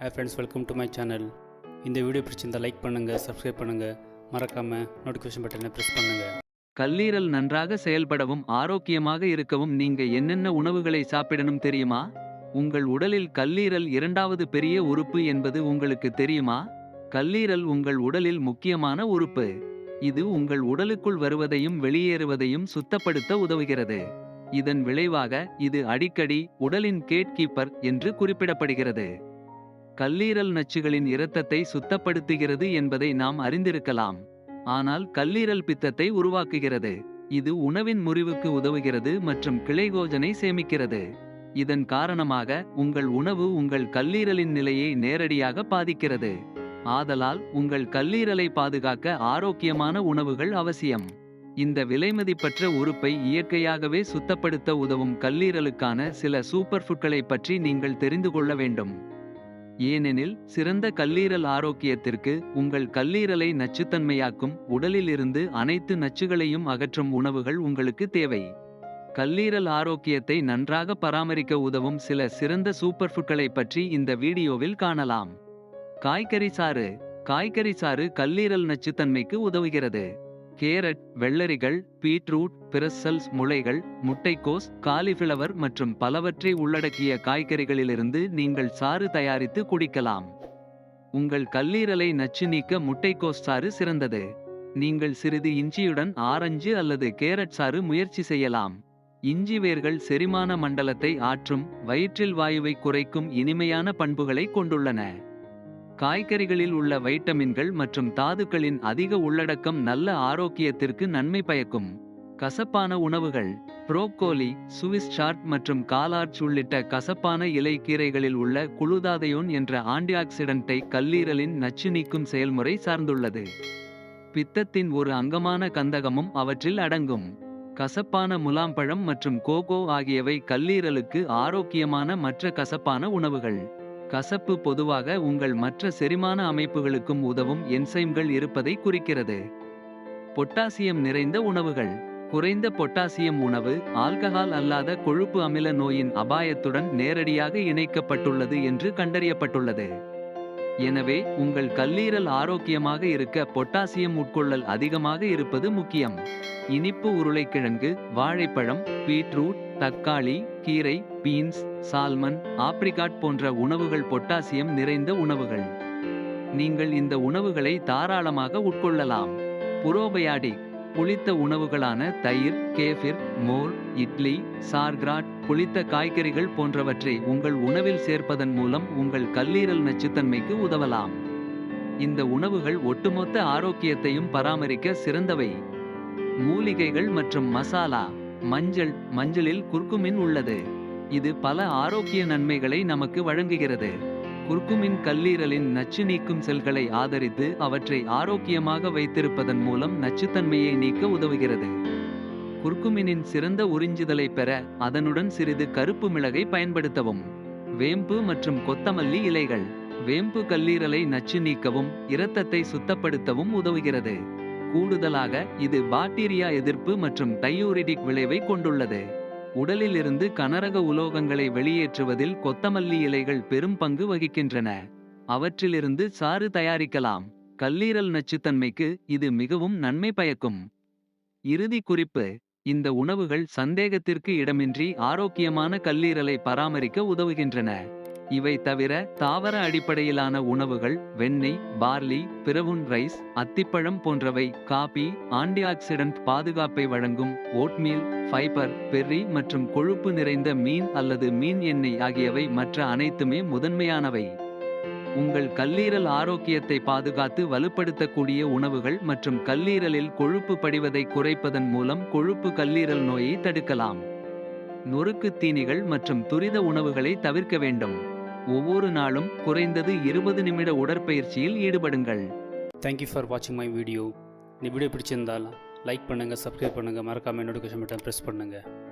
Hey friends welcome to my channel இந்த video பிடிச்சிருந்தால் like பண்ணுங்கள் சப்ஸ்கிரைப் பண்ணுங்கள் மறக்காமல் நோட்டிஃபிகேஷன் பட்டனை ப்ரெஸ் பண்ணுங்கள் கல்லீரல் நன்றாக செயல்படவும் ஆரோக்கியமாக இருக்கவும் நீங்க என்னென்ன உணவுகளை சாப்பிடணும் தெரியுமா? உங்கள் உடலில் கல்லீரல் இரண்டாவது பெரிய உறுப்பு என்பது உங்களுக்கு தெரியுமா? கல்லீரல் உங்கள் உடலில் முக்கியமான உறுப்பு. இது உங்கள் உடலுக்குள் வருவதையும் வெளியேறுவதையும் சுத்தப்படுத்த உதவுகிறது. இதன் விளைவாக இது அடிக்கடி உடலின் கேட்கீப்பர் என்று குறிப்பிடப்படுகிறது. கல்லீரல் நச்சுகளின் இரத்தத்தை சுத்தப்படுத்துகிறது என்பதை நாம் அறிந்திருக்கலாம். ஆனால் கல்லீரல் பித்தத்தை உருவாக்குகிறது. இது உணவின் முறிவுக்கு உதவுகிறது மற்றும் கிளைகோஜனை சேமிக்கிறது. இதன் காரணமாக உங்கள் உணவு உங்கள் கல்லீரலின் நிலையை நேரடியாக பாதிக்கிறது. ஆதலால் உங்கள் கல்லீரலை பாதுகாக்க ஆரோக்கியமான உணவுகள் அவசியம். இந்த விலைமதிப்பற்ற உறுப்பை இயற்கையாகவே சுத்தப்படுத்த உதவும் கல்லீரலுக்கான சில சூப்பர் ஃபுட்களை பற்றி நீங்கள் தெரிந்து கொள்ள வேண்டும். ஏனெனில் சிறந்த கல்லீரல் ஆரோக்கியத்திற்கு உங்கள் கல்லீரலை நச்சுத்தன்மையாக்கும் உடலிலிருந்து அனைத்து நச்சுகளையும் அகற்றும் உணவுகள் உங்களுக்கு தேவை. கல்லீரல் ஆரோக்கியத்தை நன்றாக பராமரிக்க உதவும் சில சிறந்த சூப்பர் ஃபுட்களை பற்றி இந்த வீடியோவில் காணலாம். காய்கறி சாறு. காய்கறி சாறு கல்லீரல் நச்சுத்தன்மைக்கு உதவுகிறது. கேரட் வெள்ளரிகள் பீட்ரூட் பிரசல்ஸ் முளைகள் முட்டைக்கோஸ் காலிஃபிளவர் மற்றும் பலவற்றை உள்ளடக்கிய காய்கறிகளிலிருந்து நீங்கள் சாறு தயாரித்து குடிக்கலாம். உங்கள் கல்லீரலை நச்சு நீக்க முட்டைக்கோஸ் சாறு சிறந்தது. நீங்கள் சிறிது இஞ்சியுடன் ஆரஞ்சு அல்லது கேரட் சாறு முயற்சி செய்யலாம். இஞ்சி வேர்கள் செரிமான மண்டலத்தை ஆற்றும் வயிற்றில் வாயுவை குறைக்கும் இனிமையான பண்புகளை கொண்டுள்ளன. காய்கறிகளில் உள்ள வைட்டமின்கள் மற்றும் தாதுக்களின் அதிக உள்ளடக்கம் நல்ல ஆரோக்கியத்திற்கு நன்மை பயக்கும். கசப்பான உணவுகள் புரோக்கோலி சுவிஸ் சார்ட் மற்றும் காலார்ச் உள்ளிட்ட கசப்பான இலை கீரைகளில் உள்ள குளுதாதையோன் என்ற ஆன்டிஆக்சிடென்ட்டை கல்லீரலின் நச்சு நீக்கும் செயல்முறை சார்ந்துள்ளது. பித்தத்தின் ஒரு அங்கமான கந்தகமும் அவற்றில் அடங்கும். கசப்பான முலாம்பழம் மற்றும் கோகோ ஆகியவை கல்லீரலுக்கு ஆரோக்கியமான மற்ற கசப்பான உணவுகள். கசப்பு பொதுவாக உங்கள் மற்ற செரிமான அமைப்புகளுக்கும் உதவும் என்சைம்கள் இருப்பதை குறிக்கிறது. பொட்டாசியம் நிறைந்த உணவுகள். குறைந்த பொட்டாசியம் உணவு ஆல்கஹால் அல்லாத கொழுப்பு அமில நோயின் அபாயத்துடன் நேரடியாக இணைக்கப்பட்டுள்ளது என்று கண்டறியப்பட்டுள்ளது. எனவே உங்கள் கல்லீரல் ஆரோக்கியமாக இருக்க பொட்டாசியம் உட்கொள்ளல் அதிகமாக இருப்பது முக்கியம். இனிப்பு உருளைக்கிழங்கு வாழைப்பழம் பீட்ரூட் தக்காளி கீரை பீன்ஸ் சால்மன் ஆப்ரிகாட் போன்ற உணவுகள் பொட்டாசியம் நிறைந்த உணவுகள். நீங்கள் இந்த உணவுகளை தாராளமாக உட்கொள்ளலாம். புரோபயாடிக் புளித்த உணவுகளான தயிர் கேஃபிர் மோர் இட்லி சார்கிராட் புளித்த காய்கறிகள் போன்றவற்றை உங்கள் உணவில் சேர்ப்பதன் மூலம் உங்கள் கல்லீரல் நச்சுத்தன்மைக்கு உதவலாம். இந்த உணவுகள் ஒட்டுமொத்த ஆரோக்கியத்தையும் பராமரிக்க சிறந்தவை. மூலிகைகள் மற்றும் மசாலா. மஞ்சள் மஞ்சளில் குர்குமின் உள்ளது. இது பல ஆரோக்கிய நன்மைகளை நமக்கு வழங்குகிறது. குர்குமின் கல்லீரலின் நச்சு நீக்கும் செல்களை ஆதரித்து அவற்றை ஆரோக்கியமாக வைத்திருப்பதன் மூலம் நச்சுத்தன்மையை நீக்க உதவுகிறது. குர்குமினின் சிறந்த உறிஞ்சுதலை பெற அதனுடன் சிறிது கருப்பு மிளகை பயன்படுத்தவும். வேம்பு மற்றும் கொத்தமல்லி இலைகள் வேம்பு கல்லீரலை நச்சு நீக்கவும் இரத்தத்தை சுத்தப்படுத்தவும் உதவுகிறது. கூடுதலாக இது பாக்டீரியா எதிர்ப்பு மற்றும் டையூரிடிக் விளைவை கொண்டுள்ளது. உடலிலிருந்து கனரக உலோகங்களை வெளியேற்றுவதில் கொத்தமல்லி இலைகள் பெரும் பங்கு வகிக்கின்றன. அவற்றிலிருந்து சாறு தயாரிக்கலாம். கல்லீரல் நச்சுத்தன்மைக்கு இது மிகவும் நன்மை பயக்கும். இறுதி குறிப்பு இந்த உணவுகள் சந்தேகத்திற்கு இடமின்றி ஆரோக்கியமான கல்லீரலை பராமரிக்க உதவுகின்றன. இவை தவிர தாவர அடிப்படையிலான உணவுகள் வெண்ணெய் பார்லி பிரவுன் ரைஸ் அத்திப்பழம் போன்றவை காபி ஆன்டிஆக்சிடென்ட் பாதுகாப்பை வழங்கும் ஓட்மீல் ஃபைபர் பெர்ரி மற்றும் கொழுப்பு நிறைந்த மீன் அல்லது மீன் எண்ணெய் ஆகியவை மற்ற அனைத்துமே முதன்மையானவை. உங்கள் கல்லீரல் ஆரோக்கியத்தை பாதுகாத்து வலுப்படுத்தக்கூடிய உணவுகள் மற்றும் கல்லீரலில் கொழுப்பு படிவதை குறைப்பதன் மூலம் கொழுப்பு கல்லீரல் நோயை தடுக்கலாம். நொறுக்கு தீனிகள் மற்றும் துரித உணவுகளை தவிர்க்க வேண்டும். ஒவ்வொரு நாளும் குறைந்தது இருபது நிமிட உடற்பயிற்சியில் ஈடுபடுங்கள். தேங்க்யூ ஃபார் வாட்சிங் மை வீடியோ இந்த வீடியோ பிடிச்சிருந்தால் லைக் பண்ணுங்கள் சப்ஸ்கிரைப் பண்ணுங்கள் மறக்காமல் நோட்டிஃபிகேஷன் பட்டன் ப்ரெஸ் பண்ணுங்கள்